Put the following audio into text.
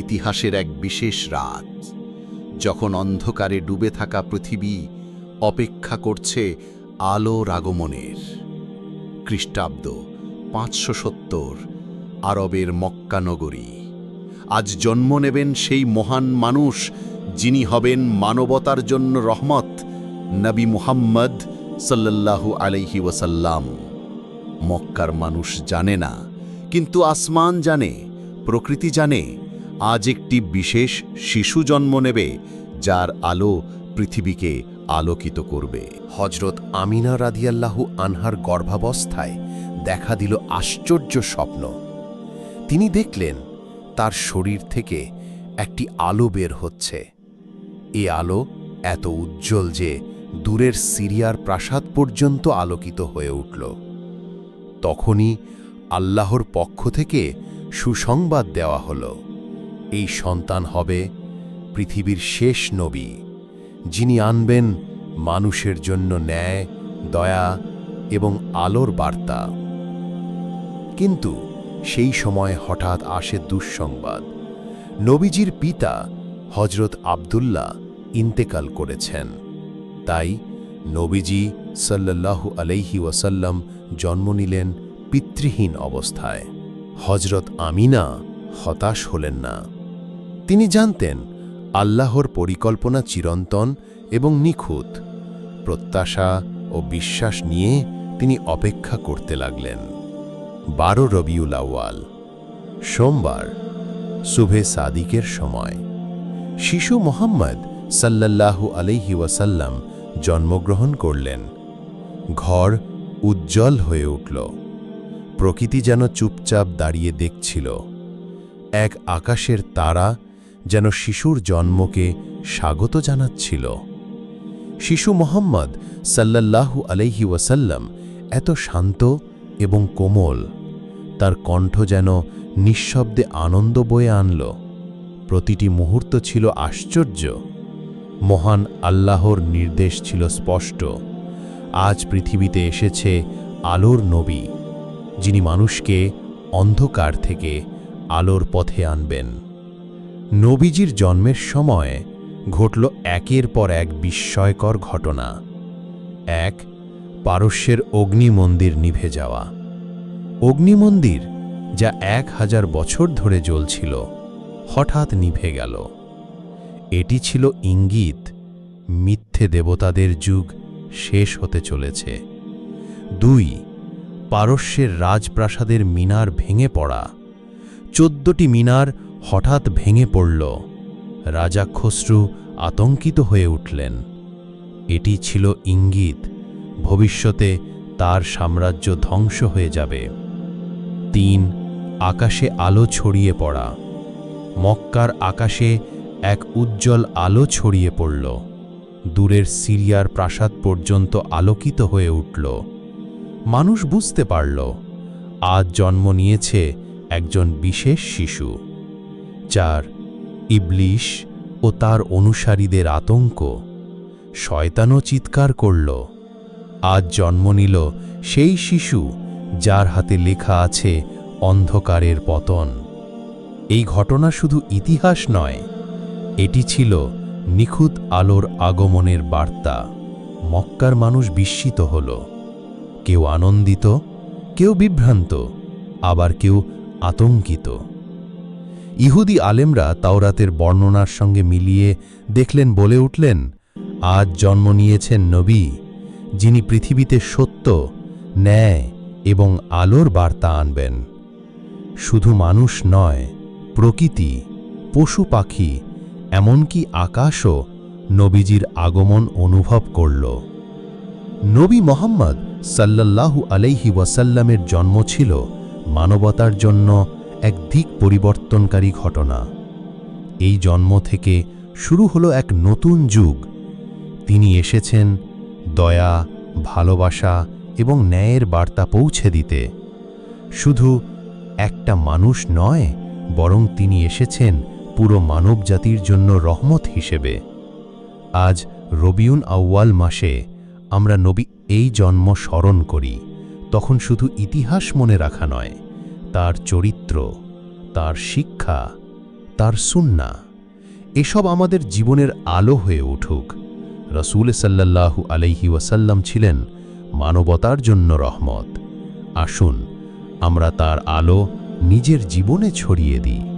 ইতিহাসের এক বিশেষ রাত। যখন অন্ধকারে ডুবে থাকা পৃথিবী অপেক্ষা করছে আলোর আগমনের। খ্রিস্টাব্দ পাঁচশো সত্তর, আরবের মক্কানগরী আজ জন্ম নেবেন সেই মহান মানুষ যিনি হবেন মানবতার জন্য রহমত, নবী মুহাম্মদ সাল্লাল্লাহু আলাইহি ওয়াসাল্লাম। মক্কার মানুষ জানে না, কিন্তু আসমান জানে, প্রকৃতি জানে আজ একটি বিশেষ শিশু জন্ম নেবে, যার আলো পৃথিবীকে আলোকিত করবে। হজরত আমিনা রাদিয়াল্লাহু আনহার গর্ভাবস্থায় দেখা দিল আশ্চর্য স্বপ্ন। তিনি দেখলেন, তার শরীর থেকে একটি আলো বের হচ্ছে। এ আলো এত উজ্জ্বল যে দূরের সিরিয়ার প্রাসাদ পর্যন্ত আলোকিত হয়ে উঠল। তখনই আল্লাহর পক্ষ থেকে সুসংবাদ দেওয়া হল। এই সন্তান হবে পৃথিবীর শেষ নবী, যিনি আনবেন মানুষের জন্য ন্যায়, দয়া এবং আলোর বার্তা। কিন্তু সেই সময় হঠাৎ আসে দুঃসংবাদ। নবীজির পিতা হজরত আবদুল্লাহ ইন্তেকাল করেছেন। তাই নবীজি সাল্লাল্লাহু আলাইহি ওয়াসাল্লাম জন্ম নিলেন পিতৃহীন অবস্থায়। হজরত আমিনা হতাশ হলেন না। তিনি জানতেন, আল্লাহর পরিকল্পনা চিরন্তন এবং নিখুঁত। প্রত্যাশা ও বিশ্বাস নিয়ে তিনি অপেক্ষা করতে লাগলেন। বারো রবিউল আউয়াল, সোমবার, শুভে সাদিকের সময়। শিশু মোহাম্মদ সাল্লাল্লাহু আলাইহি ওয়াসাল্লাম জন্মগ্রহণ করলেন। ঘর উজ্জ্বল হয়ে উঠল। প্রকৃতি যেন চুপচাপ দাঁড়িয়ে দেখছিল। এক আকাশের তারা যেন শিশুর জন্মকে স্বাগত জানাচ্ছিল। শিশু মোহাম্মদ সাল্লাল্লাহু আলাইহি ওয়াসাল্লাম এত শান্ত এবং কোমল, তার কণ্ঠ যেন নিঃশব্দে আনন্দ বয়ে আনল। প্রতিটি মুহূর্ত ছিল আশ্চর্য। মহান আল্লাহর নির্দেশ ছিল স্পষ্ট। আজ পৃথিবীতে এসেছে আলোর নবী, যিনি মানুষকে অন্ধকার থেকে আলোর পথে আনবেন। নবীজির জন্মের সময় ঘটল একের পর এক বিস্ময়কর ঘটনা। এক, পারস্যের অগ্নিমন্দির নিভে যাওয়া। অগ্নিমন্দির যা এক হাজার বছর ধরে জ্বলছিল, হঠাৎ নিভে গেল। এটি ছিল ইঙ্গিত, মিথ্যে দেবতাদের যুগ শেষ হতে চলেছে। দুই, পারস্যের রাজপ্রাসাদের মিনার ভেঙে পড়া। চোদ্দটি মিনার হঠাৎ ভেঙে পড়ল। রাজা খসরু আতঙ্কিত হয়ে উঠলেন। এটি ছিল ইঙ্গিত, ভবিষ্যতে তার সাম্রাজ্য ধ্বংস হয়ে যাবে। তিন, আকাশে আলো ছড়িয়ে পড়া। মক্কার আকাশে এক উজ্জ্বল আলো ছড়িয়ে পড়ল। দূরের সিরিয়ার প্রাসাদ পর্যন্ত আলোকিত হয়ে উঠল। মানুষ বুঝতে পারল, আজ জন্ম নিয়েছে একজন বিশেষ শিশু। যার ইবলিশ ও তার অনুসারীদের আতঙ্ক। শয়তানও চিৎকার করল। আজ জন্ম নিল সেই শিশু যার হাতে লেখা আছে অন্ধকারের পতন। এই ঘটনা শুধু ইতিহাস নয়, এটি ছিল নিখুঁত আলোর আগমনের বার্তা। মক্কার মানুষ বিস্মিত হল। কেউ আনন্দিত, কেউ বিভ্রান্ত, আবার কেউ আতঙ্কিত। ইহুদি আলেমরা তাওরাতের বর্ণনার সঙ্গে মিলিয়ে দেখলেন, বলে উঠলেন, আজ জন্ম নিয়েছেন নবী, যিনি পৃথিবীতে সত্য, ন্যায় এবং আলোর বার্তা আনবেন। শুধু মানুষ নয়, প্রকৃতি, পশু পাখি, এমনকি আকাশও নবীজির আগমন অনুভব করল। নবী মোহাম্মদ সাল্লাল্লাহু আলাইহি ওয়াসাল্লামের জন্ম ছিল মানবতার জন্য এক দিক পরিবর্তনকারী ঘটনা। এই জন্ম থেকে শুরু হলো এক নতুন যুগ। তিনি এসেছেন দয়া, ভালোবাসা এবং ন্যায়ের বার্তা পৌঁছে দিতে। শুধু একটা মানুষ নয়, বরং তিনি এসেছেন পুরো মানবজাতির জন্য রহমত হিসেবে। আজ রবিউন আউয়াল মাসে আমরা নবী এই জন্ম স্মরণ করি, তখন শুধু ইতিহাস মনে রাখা নয় তার চরিত্র, তার শিক্ষা, তার সুন্না, এসব আমাদের জীবনের আলো হয়ে উঠুক। রসুল সাল্লাল্লাহু আলহি ওয়াসাল্লাম ছিলেন মানবতার জন্য রহমত। আসুন, আমরা তার আলো নিজের জীবনে ছড়িয়ে দিই।